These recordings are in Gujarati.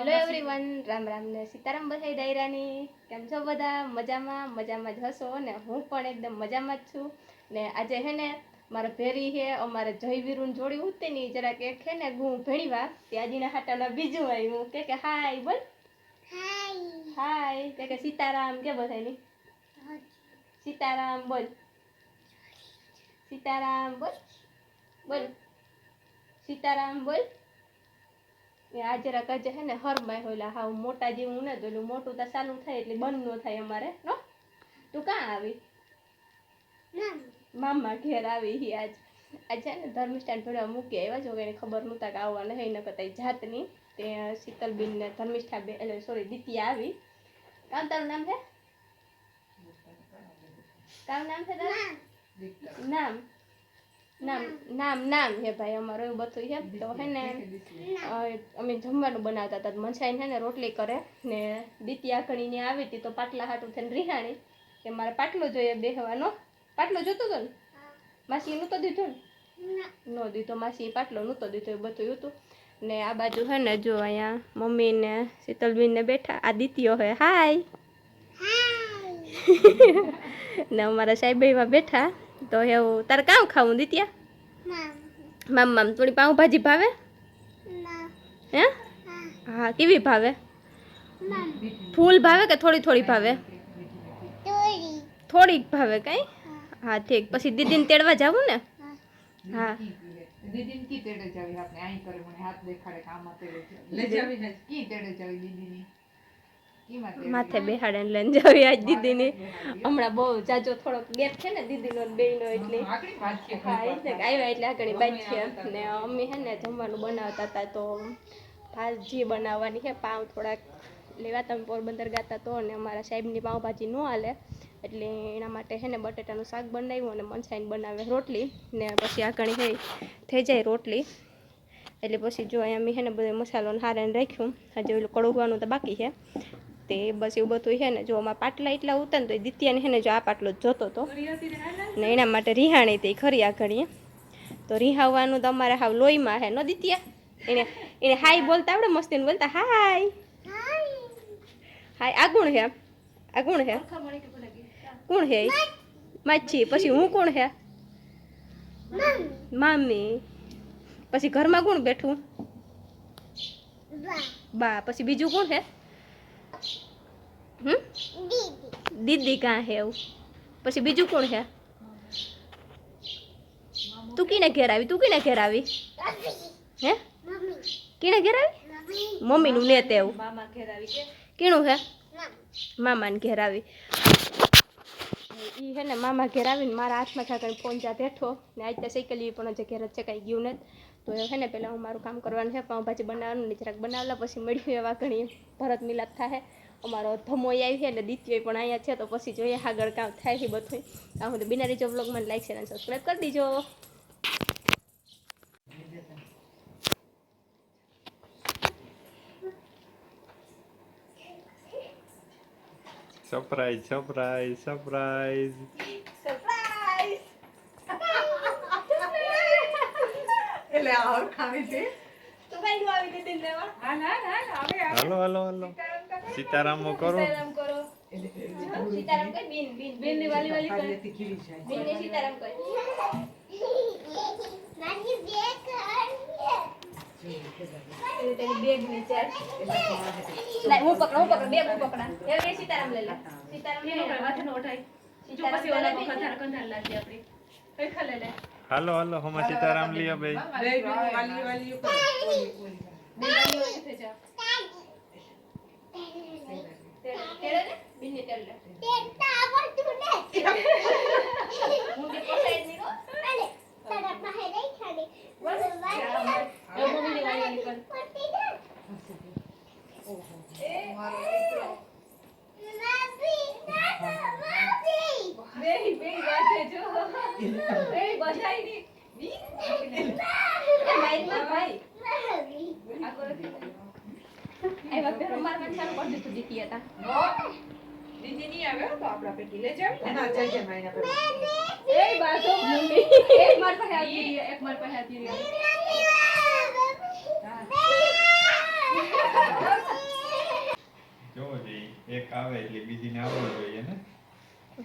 હેલો એવરીવન રામ રામ ને સીતારામ બધાઈ દાયરાની કેમ છો બધા? મજામાં? મજામાં જ હશો ને હું પણ એકદમ મજામાં જ છું. ને આજે હે ને મારા ભેરી હે, અમારે જયવીરુન જોડી ઉતે ની જરાક એક હે ને હું ભણીવા ત્યાજીના હાટાના બીજું આવ્યું. કે કે હાય બોલ. હાય. કે કે સીતારામ કે બધાની સીતારામ બોલ. સીતારામ બોલ. બોલ. સીતારામ બોલ. આ જરાક આજે હે ને હરમાય હોલા હાવ મોટા જેવું ને ઓલું મોટું તો ચાલુ થાય એટલે બંધ ન થાય અમારે નો તું કાં આવી? મામા ઘેર આવી હી આજ. આજ છે ને ધર્મિષ્ઠાન ભેળા મૂકી આવ્યા જો કઈ એને ખબર નહોતા કે આવવાને હઈ ન કરતા જાતની. તે શીતલબેન ને ધર્મિષ્ઠા બે એટલે સોરી દીતી આવી. કામ તારું નામ છે કામ નામ છે તારું? નામ? નામ નામ નામ હે ભાઈ અમારું એવું બધું છે. તો હે ને અમે જમવાનું બનાવતા હતા. મનસાઈ હે ને રોટલી કરે ને દીતી ઘણીને આવી હતી તો પાટલા હાટું થઈને રિહાણી. કે મારે પાટલો જોઈએ બેહવાનો. પાટલો જોતો હતો ને? માસી નહોતો દીધો ને? નો. દીધો. માસી પાટલો નહોતો દીધો એ બધું હતું. ને આ બાજુ હે ને જો અહીંયા મમ્મી ને શીતલબીન ને બેઠા. આ દિત્યો હે. હાય. ને અમારા સાહેબ બેઠા. તો એવું તારે કામ ખાવું દિત્યા? મામ મામ થોડી પાઉંભાજી ભાવે? હે? હા. કેવી ભાવે? ફૂલ ભાવે કે થોડી થોડી ભાવે? થોડીક ભાવે કઈ? હા. ઠીક. પછી દીદીને તેડવા જાવું ને? હા. દીદીને કી તેડે જાવી? આપણે આઈ કરે મને હાથ દેખાડે કામ આપે લે જાવી ને કી તેડે જાવી દીદીની? માથે બેહાડે ને લઈને જાવી આજ દીદીની. હમણાં બહુ જાજો થોડોક ગેપ છે ને દીદીનો બે બેયનો એટલે. હા એ જ ને કે આવ્યા એટલે આગળ બાજ છે ને અમે હે ને જમવાનું બનાવતા હતા તો ભાજી બનાવવાની છે પાઉં થોડાક. લેવા તમે પોરબંદર ગાતા તો અને અમારા સાહેબની પાઉંભાજી ન હાલે. એટલે એના માટે છે ને બટેટાનું શાક બનાવ્યું અને મનસાઈને બનાવે રોટલી. ને પછી આ ઘણી હે થઈ જાય રોટલી. એટલે પછી જો અહીંયા મેં છે ને બધો મસાલો હારે રાખ્યું. હજી ઓલું કડુવાનું તો બાકી છે. તે બસ એવું બધું છે ને, જો આમાં પાટલા એટલા ઉતર તો દિત્યાને ને જો આ પાટલો જ જોતો હતો ને એના માટે રિહાણી હતી ખરી આ ઘડીએ. તો રિહાવવાનું તો અમારે હાવ લોહીમાં હે, નો દિત્યા? એને એને હાય બોલતા આવડે મસ્તીને બોલતા, હાય. હાય, આ ગુણ હે આ ગુણ હે કોણ હે? માછી, પછી હું કોણ હે મામી. પછી ઘરમાં કોણ બેઠું? બા. પછી બીજું કોણ હે હમ? દીદી કાં હે એવું? પછી બીજું કોણ હે? તું કીને ઘેર આવી? તું કીને ઘેર આવી? હે? કીને ઘેર આવી? મમ્મીનું ને આવી કે કીણું હે? મામાને ઘેર આવી. ઈ હે ને મામા ઘેર આવીને મારા હાથમાં ખાતા ફોન જા બેઠો ને આજ ત્યાં સાયકલ પણ હજી ઘેર જ ચકાઈ ગયું નથી. તો છે ને પહેલાં હું મારું કામ કરવાનું છે પાઉંભાજી બનાવવાનું ને જરાક બનાવેલા પછી મળ્યું એવા ઘણી ભરત મિલાપ થાય અમારો ધમોય આવી છે એટલે દીત્યોય પણ અહીંયા છે, તો પછી જોઈએ આગળ કામ થાય છે બધું આ હું બિના રીજો બ્લોગમાં લાઈક શેર અને સબસ્ક્રાઈબ કરી દીજો. સરપ્રાઈઝ સરપ્રાઈઝ સરપ્રાઈઝ એટલે આ ખાવી છે. કઈ હાલ હાલ હાલ આવે આવે. હાલો હાલો હાલો. સીતારામો કરો. સીતારામ કરો. સીતારામ કઈ? બિન બિન બિનની વાલી વાલી કરે ખાલી ખીલી જાય બીન ને સીતારામ કરે નાની બેગ બેગ નીચે લાય હું પકડ હું પકડ બેગ હું પકડા. એ સીતારામ લઈ લે. સીતારામ ને નો ઉઠાય સીતારામ પછી ઓલા કંધાર કંધાર લાગી આપણી. કઈ ખલે લે. હાલો હાલો હમણાં સીતારામ લ્યો બે બે બે બે જા ભાઈ માં નહીં આવે એટલે ને બાજો એક એક એક બીજીને આવડવું જોઈએ ને?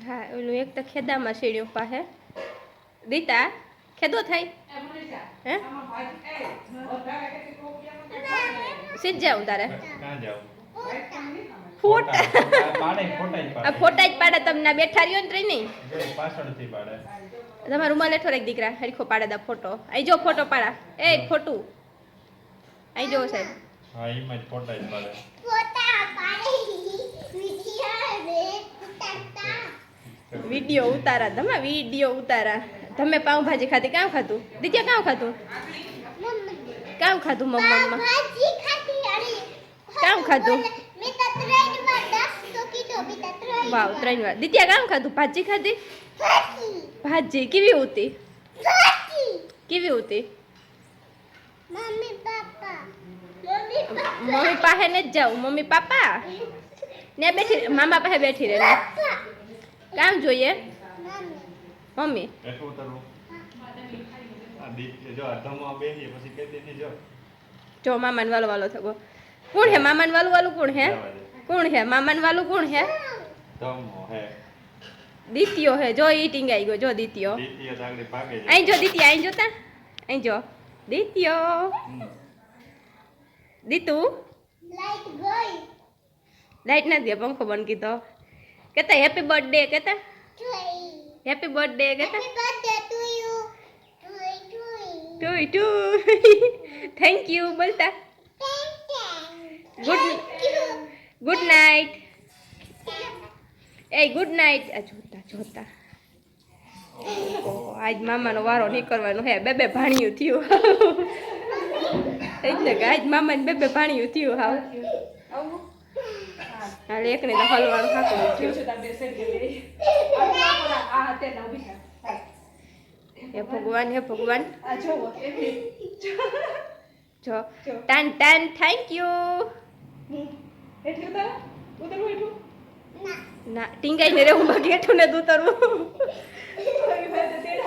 હા ઓલું એક તો ખેદામાં સીડ્યું પાસે દીતા ખેદો થાય? એ મનીષા, હે? સીધ જાઉં તારે ફોટા. ફોટા જ આ પાડે ફોટા જ પાડે તમને બેઠા રહ્યો ને નહીં તમારા રૂમાલ હેઠો એક દીકરા હરખો પાડે દા ફોટો. અહીં જો ફોટો પાડા. એ ફોટું. અહીં જો સાહેબ. હા એમાં જ ફોટા જ પાડે. વીડિયો ઉતારા તમે વીડિયો ઉતારા. તમે પાઉંભાજી ખાધી કામ ખાધું? દીત્યા કામ ખાધું? કામ ખાધું મમ્મા કામ ખાધું વાવ ત્રણ વાર દીત્યા કામ ખાધું? ભાજી ખાધી? ભાજી. કેવી હતી? કેવી હતી? મમ્મી પાસે ને જ જાઉં. Mummy papa? ને બેઠી મામા પાસે બેઠી રહે. કામ જોઈએ? મમ્મી. એટલું ઉતરવું. આ દીક જો અધમમાં બેસીએ પછી કહેતી નહીં જો. જો મામાન વાલો વાલો થગો કોણ હે? મામાન વાલો વાલો કોણ હે? કોણ હે? મામાન વાલો કોણ હે? તમો હે. દીત્યો હે. જો ઈ ટીંગાઈ ગયો. જો દીત્યો. દીતીએ તો ભાગે છે. અહીં જો દીત્યા અહીં જોતા? અહીં જો. દિત્યો. દીતુ? લાઈટ ગઈ. લાઈટ ના દે પંખો બંધ કીધો. કેતા હેપી બર્થડે કેતા? જોઈ હેપી બર્થડે યુ ટુઈ ટુઈ ટુ થેન્ક યુ બોલતા ગુડ ગુડ નાઇટ એ ગુડ નાઇટ આ જોતા જોતા. ઓહો, આજ મામાનો વારો નીકળવાનો હે. બે બે ભાણિયું થયું. એટલે કે આજ મામાને બે બે ભાણિયું થયું આવું? હાલ એકને તો હલવાનું ખાતું. હે ભગવાન હે ભગવાન. જો. ટાન ટાન થેન્ક યુ? ના ટીંગાઈને રહેવું બાકી હેઠું ને ઉતરવું. આઈ જો આઈ જો દીદી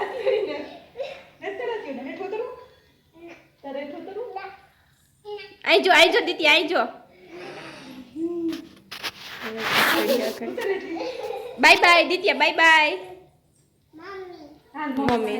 આઈ તેડાતી હોય ને, હેઠું ઉતારવું? તારે હેઠું ઉતારવું? અહીં જો અહીં જો દીદી અહીં જો bye bye Ditya bye bye mummy. Mummy